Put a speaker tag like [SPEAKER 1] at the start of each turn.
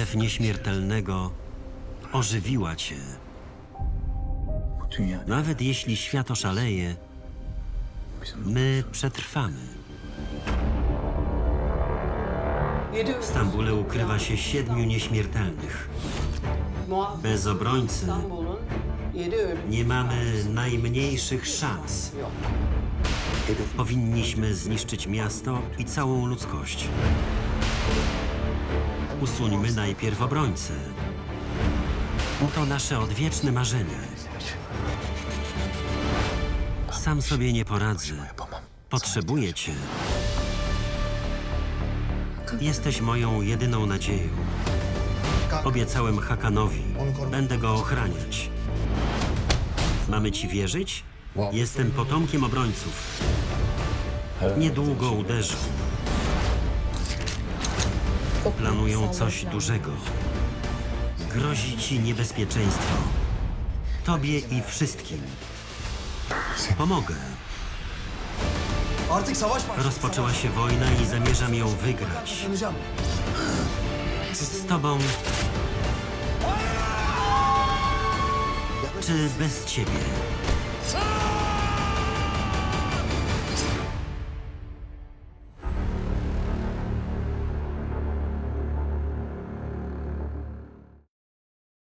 [SPEAKER 1] krew nieśmiertelnego ożywiła cię. Nawet jeśli świat oszaleje, my przetrwamy. W Stambule ukrywa się siedmiu nieśmiertelnych. Bez obrońcy nie mamy najmniejszych szans. Powinniśmy zniszczyć miasto i całą ludzkość. Usuńmy najpierw obrońcę. To nasze odwieczne marzenie. Sam sobie nie poradzę. Potrzebuję cię. Jesteś moją jedyną nadzieją. Obiecałem Hakanowi. Będę go ochraniać. Mamy ci wierzyć? Jestem potomkiem obrońców. Niedługo uderzą. Planują coś dużego. Grozi ci niebezpieczeństwo. Tobie i wszystkim. Pomogę. Rozpoczęła się wojna i zamierzam ją wygrać. Z tobą. Czy bez ciebie?